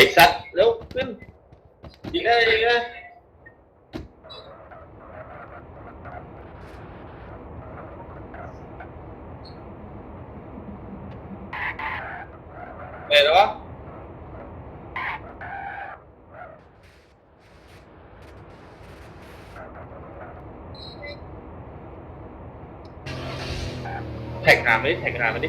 อ้สัตว์เร็วขึ้นยิงได้ยิงได้เห็นแล้ววะแท็กหามันดิแท็กหามันดิ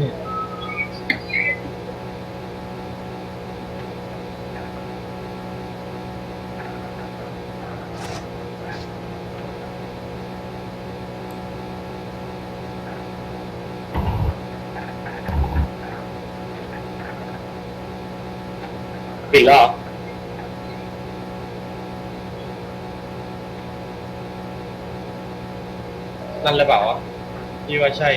นี่ปิดแล้วเหรอนั่นเลยเปล่าวะพี่ว่าใช่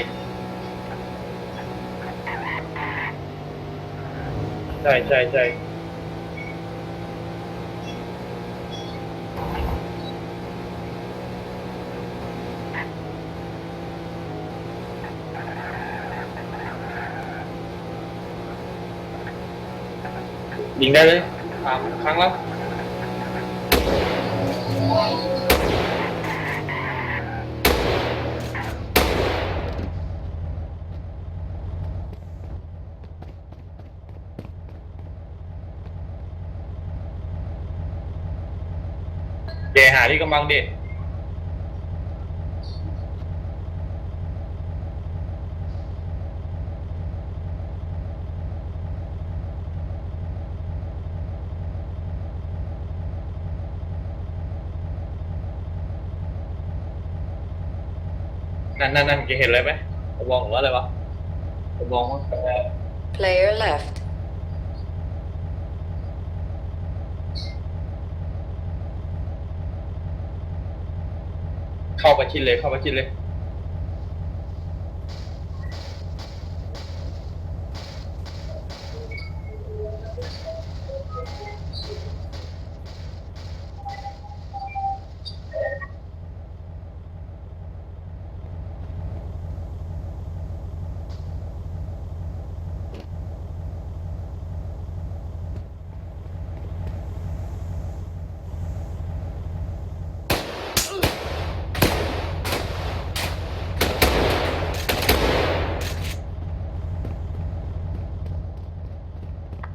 ใช่ใช่ใช่ยิงได้เลยสามครั้งแล้ว เดหาที่กำลังเด็ดนั่นนั่นนั่นแกเห็นอะไรไหมกระบองหรือว่าอะไรวะกระบองมั้ง Player left. เข้าไปชิดเลยเข้าไปชิดเลย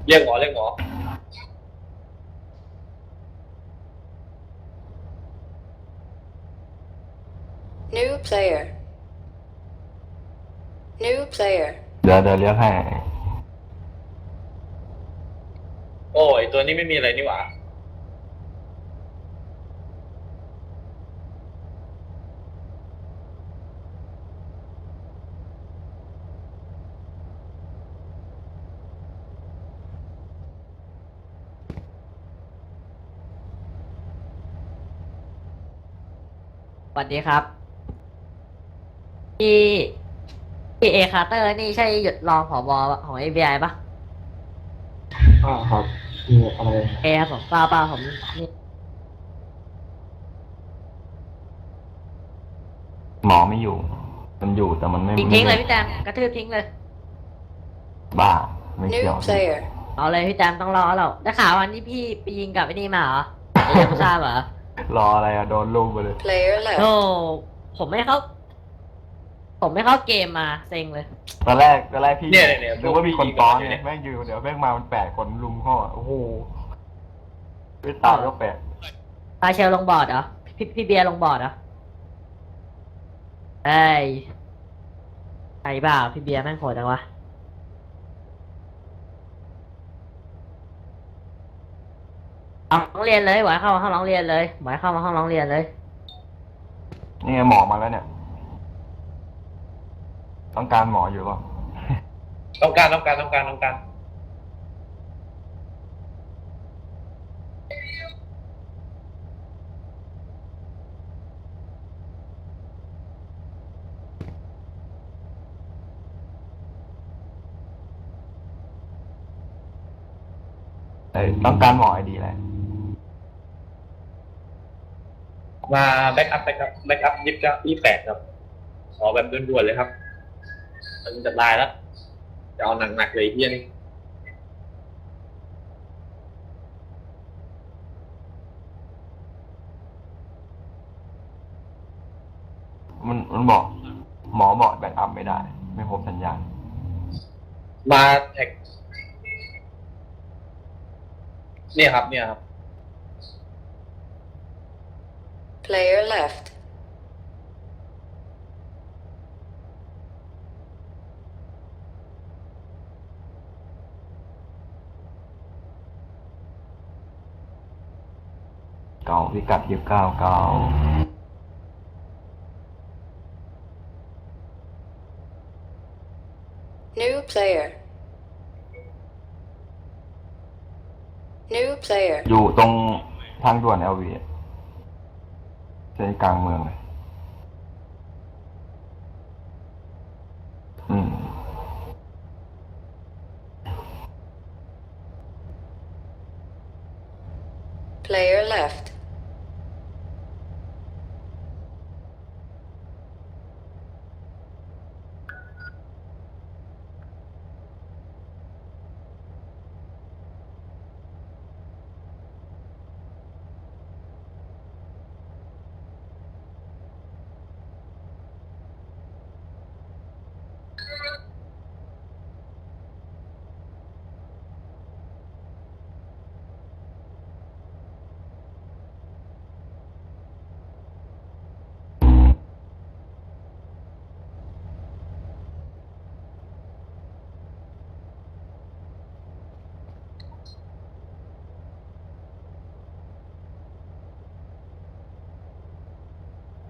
เรียกหมอเรียกหมอ New player. New player. เดี๋ยวเดี๋ยวเรียกให้ โอ้ยตัวนี้ไม่มีอะไรนี่หว่า สวัสดีครับพี่พี่เอคาร์เตอร์นี่ใช่หยุดรองผอบอของ FBI ปะอ่าครับมีอะไรเอครับผมทราบป่ะผมนี่หมอไม่อยู่ มันอยู่แต่มันไม่ทิ้งทิ้งเลยไม่พี่แจมกระทืบทิ้งเลย บ้า ไม่เกี่ New ยว player. เอาเลยพี่แจมต้องรอเราได้ข่าววันที่พี่ไปยิงกับไอ้นี่มาเหรอเอยังไม่ทราบเหรอ รออะไรอะโดนลูกไปเลย Player โอ้ left. ผมไม่เข้า ผมไม่เข้าเกมมาเซ็งเลย ตอนแรกตอนแรกพี่เนี่ยเนี่ยเนี่ยนึกว่ามีคนต้อนพวกพี่ไงยิงกันอยู่เนี่ย แม่งอยู่เดี๋ยวแม่งมามันแปดคนลุมเข้าอะโอ้โหไม่ตายก็แปดตาเชลลงบอร์ดเหรอ พี่พี่เบียร์ลงบอร์ดเหรอเอ้ยใครบ้าพี่เบียร์แม่งโหดจังวะ ห้องเรียนเลยหวายเข้ามาห้องร้องเรียนเลยหวายเข้ามาห้องร้องเรียนเลย นี่ไงหมอมาแล้วเนี่ย ต้องการหมออยู่เป่ะต้องการต้องการต้องการต้องการ ต้องการหมอไอดีแหละ มาแบ็กอัพแบ็กอัพแบ็กอัพยี่สิบเก้ายี่สิบแปดครับ ขอแบบด่วนๆเลยครับ มันจะตายแล้ว จะเอาหนักๆเลยไอ้เฮียนี่มันมันบอก หมอบอกแบ็กอัพไม่ได้ ไม่พบสัญญาณ มาแท็ก เนี่ยครับ เนี่ยครับ Player left. เก่าพิกัดยี่สิบเก้าเก่า New player. New player. อยู่ตรงทางด่วนเอลวี ใจกลางเมืองเลยอืม Player left.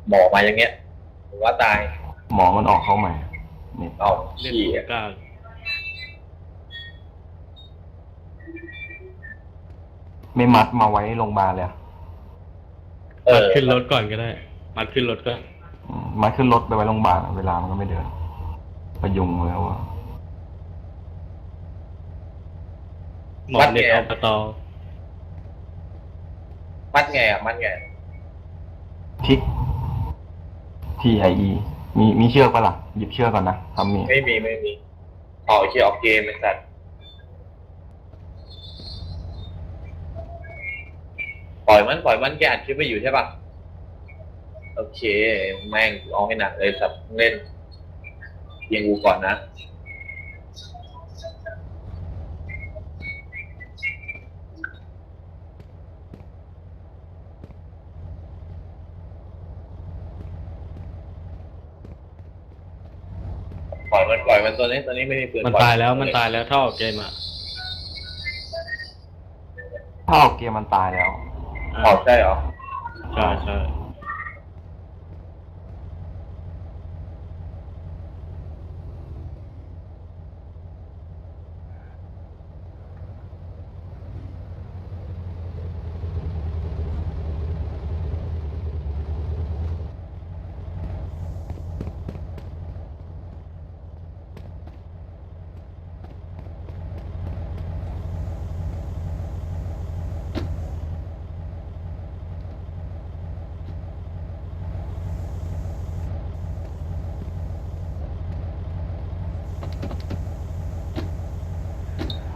หมอมาอย่างเงี้ยผมว่าตายหมอมันออกเข้าใหม่นี่เอาเล่นขี้ตัวอะกลางไม่มัดมาไว้โรงพยาบาลเลยอะเอมัดอขึ้นรถก่อนก็ได้ มัดขึ้นรถก็อืมมัดขึ้นรถไปไว้โรงพยาบาลอะเวลามันก็ไม่เดินประยุงแล้วอะหมอเน็ตอบตมัดไงอะมัดไง ทิก T I E มีมีเชือกปะล่ะ หยิบเชือกก่อนนะทำมีไม่มีไม่มีออกเชียออกเกมไอ้สัตว์ปล่อยมันปล่อยมันแกอัดคลิปไปอยู่ใช่ปะโอเค แม่งเอาให้หนักเลยสัตว์เล่นยิงกูก่อนนะ มันปล่อยมันตัวนี้ตัวนี้ไม่มีปืนมันปล่อตายแล้วมันตายแล้วถ้าออกเกมอะถ้าออกเกมมันตายแล้ว อ่าออกใช่เหรอ ใช่ใช่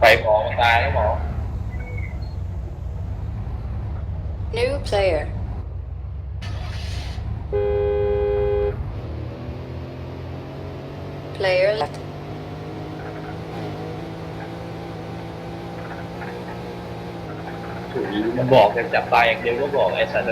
ไป หมอมันตายแล้วหมอ New player. Player left. ถูกมันบอกจะจับตายอย่างเดียวก็บอกไอ้สัตว์